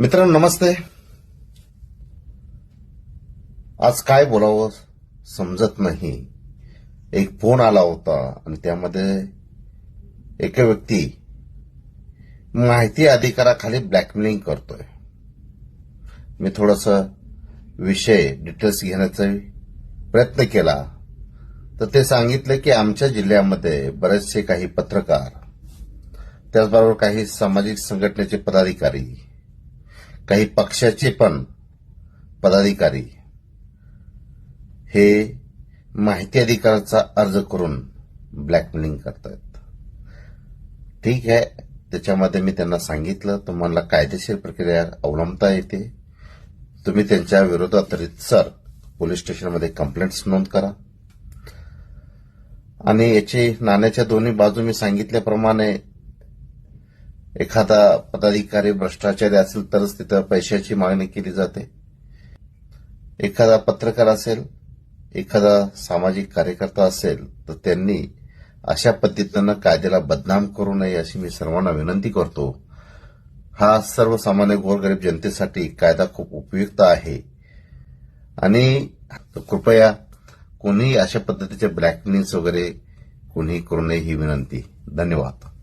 मित्रांनो नमस्ते. आज काय बोलावं समजत नाही. एक फोन आला होता आणि त्यामध्ये एका व्यक्ती माहिती अधिकाराखाली ब्लॅकमेलिंग करतोय. मी थोडस विषय डिटेल्स घेण्याचा प्रयत्न केला. तर ते सांगितले की आमच्या जिल्ह्यामध्ये बरेचसे काही पत्रकार त्याचबरोबर काही सामाजिक संघटनेचे पदाधिकारी काही पक्षाचे पण पदाधिकारी हे माहिती अधिकाराचा अर्ज करून ब्लॅकमेलिंग करतात ठीक आहे. त्याच्यामध्ये मी त्यांना सांगितलं. तुम्हाला कायदेशीर प्रक्रिया अवलंबता येते. तुम्ही त्यांच्या विरोधात रितसर पोलीस स्टेशनमध्ये कंप्लेंट्स नोंद करा. आणि याची नाण्याच्या दोन्ही बाजू मी सांगितल्याप्रमाणे एखादा पदाधिकारी भ्रष्टाचारी असेल तरच तिथं पैशाची मागणी केली जाते. एखादा पत्रकार असेल एखादा सामाजिक कार्यकर्ता असेल तर त्यांनी अशा पद्धतीनं कायद्याला बदनाम करू नये अशी मी सर्वांना विनंती करतो. हा सर्वसामान्य गोरगरीब जनतेसाठी कायदा खूप उपयुक्त आहे. आणि कृपया कोणीही अशा पद्धतीचे ब्लॅकमेलिंग्स वगैरे कोणीही करू नये ही विनंती. धन्यवाद.